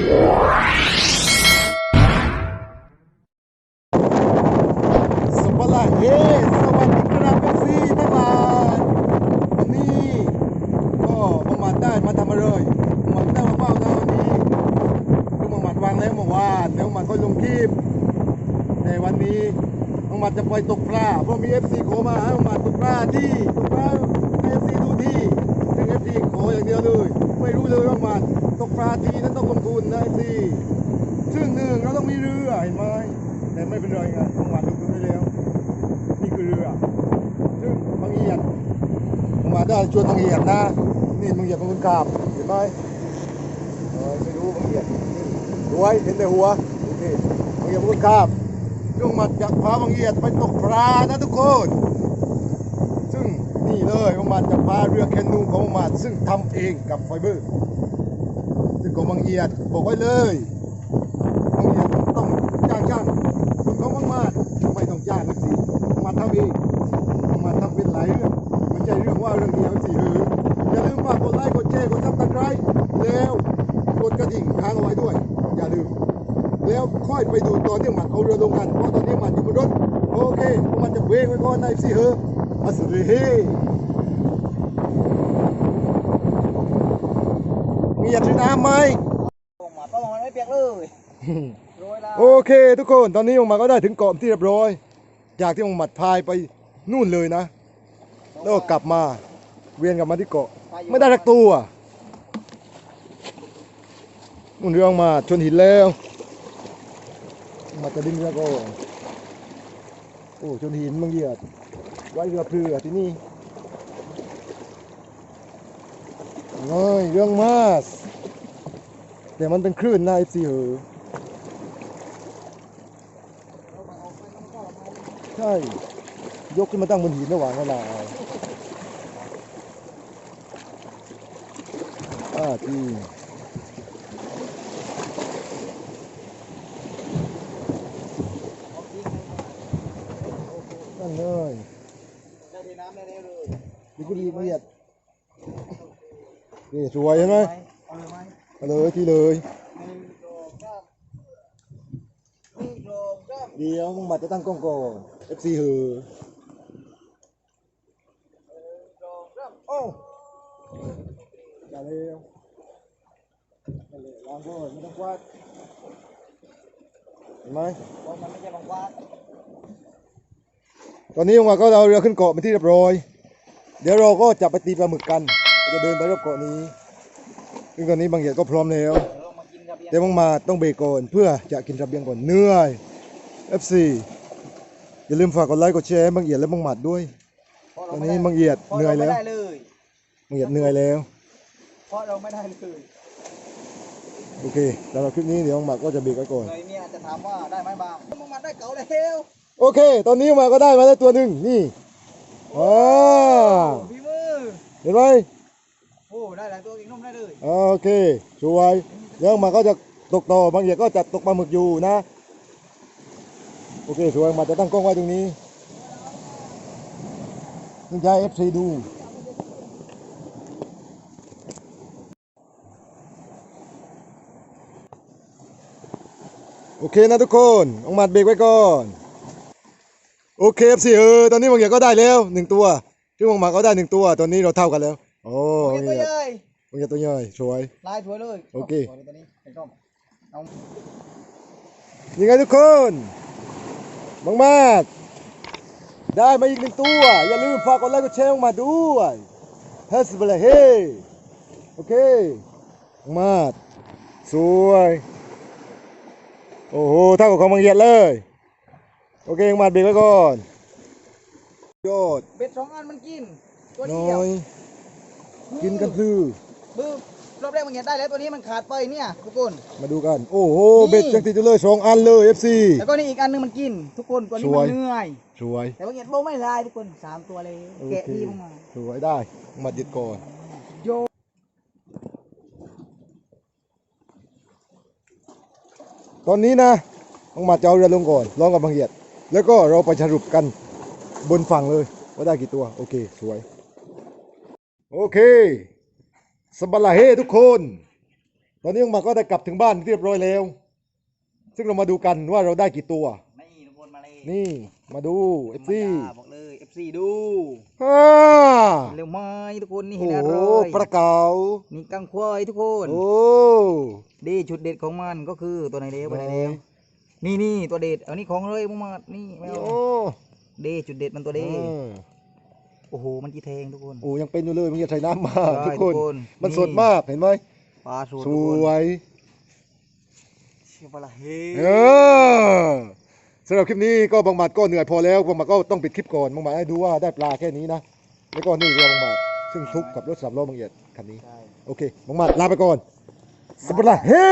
สวัสดีเฮสวัสดีครับเอฟซีทั้งหลายวันนี้ก็ประมาทได้มาทำอะไรประมาทได้มาเป้านะวันนี้คือประมาทวางแล้วเมื่อวานเดี๋ยวประมาทก็ลงคลิปแต่วันนี้ประมาทจะไปตกปลาเพราะมีเอฟซีโขมาให้ประมาทตกปลาที่ตกปลาเอฟซีดูที่ เอฟซีโขอย่างเดียวเลย ไม่รู้เลยว่ามาทตกปลาทีนั้นต้องลงทุนนะเอฟซีซึ่งหนึ่งเราต้องมีเรือเห็นไหมแต่ไม่เป็นไรไงต้องหวานลงทุนไปแล้ว นี่คือเรือ ซึ่งบางเอียดมาได้ชวนบางเอียดนะ นี่บางเอียดเป็นคนขับเห็นไหมเออไม่รู้บางเอียดรวยเห็นแต่หัวโอเคบางเอียดเป็นคนขับซึ่งมาจากพาบางเอียดไปตกปลานะทุกคน นี่เลยบางมาจะพาเรือแคนูของบางมาซึ่งทำเองกับไฟเบอร์ ซึ่งของบางเอียดบอกไว้เลยบางเอีย่างต้องจ้างช่างส่วนของบางมาไม่ต้องจ้างนักสิมาทำเองมาทำเป็นหลายเรื่องไม่ใช่เรื่องว่าเรื่องเดียวสิเอออย่าลืมฝากกดไลค์กดแชร์กดซับสไครต์แล้วกดกระดิ่งค้างเอาไว้ด้วย อย่าลืม แล้วค่อยไปดูตอนที่มันเอาเรือลงกันเพราะตอนนี้มันอยู่บนรถโอเคมันจะเบรกไว้ก่อนในสิเฮออาสุริเฮ มีอยากซื้อน้ำไหมผมมาต้องมันไม่เปียกเลยโรยแล้วโอเคทุกคนตอนนี้องมาก็ได้ถึงเกาะที่เรียบร้อย จากที่องหมัดพายไปนู่นเลยนะ แล้วก็กลับมาเวียนกลับมาที่เกาะ ไม่ได้ทักตัวนู่นเรือองมาชนหินแล้ว มาจะดึงเรือก็โอ้ชนหินบางเหยียดไว้เรือเพื่อที่นี่ เอ้ยเรื่องมาสแต่มันเป็นคลื่นนะไอซีเหอใช่ ยกขึ้นมาตั้งบนหินระหว่างเวลาเอาอ่าจริงนั่นเลยได้ดีน้ำได้เลยดีกุดีละเอียด นี่สวยใช่ไหมเอาเลยไหมเอาเลยที่เลยหนึ่งสองสามหนึ่งสองสามเดี๋ยวมึงมาจะตั้งกล้องก่อน FC เหอหนึ่งสองสามโอ้อย่าเร็วนั่นแหละล้างก่อนไม่ต้องกวาดเห็นไหมเพราะมันไม่ใช่บางกวาดตอนนี้องค์ก็เอาเรือขึ้นเกาะเป็นที่เรียบร้อย เดี๋ยวเราก็จะไปตีปลาหมึกกัน จะเดินไปรอบเกาะนี้ซึ่งตอนนี้บางเหยียดก็พร้อมแล้วเดี๋ยวเรามากินกับเบียร์แต่บางมาต้องเบรกก่อนเพื่อจะกินระเบียงก่อนเหนื่อย FC อย่าลืมฝากกดไลค์กดแชร์ให้บางเหยียดและบางหมัดด้วยเพราะตเราอนไม่นี้ได้บางเหยียดเพราะเหนื่อยเราแล้วไม่ได้เลยบางเหยียดเหนื่อยแล้ว เพราะเราไม่ได้เลยโอเคสำหรับคลิปนี้เดี๋ยวบางหมัดก็จะเบรกไว้ก่อน เลยเมียจะถามว่าได้ไหมบางมึงมาได้เก๋าเลยเฮลโอเค ตอนนี้บางหมาก็ได้มาแล้วตัวหนึ่งนี่อ๋อพี่มือเห็นไหมโอ้ ได้หลายตัวกินนมได้เลยโอเคสวยเดี๋ยวมาก็จะตกต่อบางเหยียดก็จะตกปลาหมึกอยู่นะ โอเคสวยมาจะตั้งกล้องไว้ตรงนี้นี่จะเอฟซีดูโอเคนะทุกคนออกมาเบรกไว้ก่อน โอเคเอฟซีเออ ตอนนี้บางเหยียดก็ได้แล้วหนึ่งตัวที่บางหมาก็ได้หนึ่งตัว ตอนนี้เราเท่ากันแล้ว อ้โอ้บายงเหตัวยียดใหญ่บางเหยียดตัวใหญ่สวย ลายถวยเลยโอเค สวยลยตัวนี้เป็นส้มเอายังไงทุกคนมากมากๆได้มาอีกหนึ่งตัว อย่าลืมฝากกดไลค์กดแชร์มาด้วยเฮ้ยสบายเฮ้โอเคมากๆสวย โอ้โหเท่ากับของบางเหยียดเลย โอเคมาเบรกไว้ก่อนยอด เป็ดสองอันมันกิน ตัวน้เดียวอย กินกันซื้อบึ้มรอบแรกมันเห็นได้แล้วตัวนี้มันขาดไปเนี่ยทุกคน มาดูกัน โอ้โหนี่เบ็ดยังติดอยู่เลยสองอันเลย FC แล้วก็นี่อีกอันหนึงมันกิน ทุกคนตัวนี้สมัวยนเหนื่อย สวย แต่ว่าเห็นโบไม่ลายทุกคนสามตัวเลยโอแกะเคดีมากสวยได้มาดิดก่อนโยตอนนี้นะต้องมาจะเอาเรือลงก่อนร้องกับบางเหยียด แล้วก็เราไปสรุปกันบนฝั่งเลยว่าได้กี่ตัว โอเค สวย โอเคสบายละเฮทุกคน ตอนนี้บังหมัดก็ได้กลับถึงบ้านเรียบร้อยแล้ว ซึ่งเรามาดูกันว่าเราได้กี่ตัว นี่ทุกคนมาเลยนี่มาดูเอฟซีธรรมดาบอกเลย FC ดูฮ่าเร็วไหมทุกคนนี่โอ้เห็นโหอะไรปลาเก๋านี่กังควายทุกคนโอ้ดีจุดเด็ดของมันก็คือตัวไหนเดียวตัวไหนไหนเดียวนี่นี่ตัวเด็ดเอานี่ของเลยมุมาดนี่ไม่เอาโอ้เดจุดเด็ดมันตัวเดอ่า โอ้โหมันกี่แทงทุกคน โอ้ยังเป็นอยู่เลยมึงอย่าใส่น้ำมาใช่ทุกคน ทุกคนมันนี่ สดมากเห็นไหมปลาสดสทุกคนวยเชี่ยปลาเฮ้เออสำหรับคลิปนี้ก็บางหมัดก็เหนื่อยพอแล้วบางหมัดก็ต้องปิดคลิปก่อนบางหมัดให้ดูว่าได้ปลาแค่นี้นะแล้วก็นี่เรือบางหมัดซึ่งทุกข์กับรถสามล้อบางเอียดคันนี้ ใช่ โอเคบางหมัดลาไปก่อนสปาร์ตเฮ้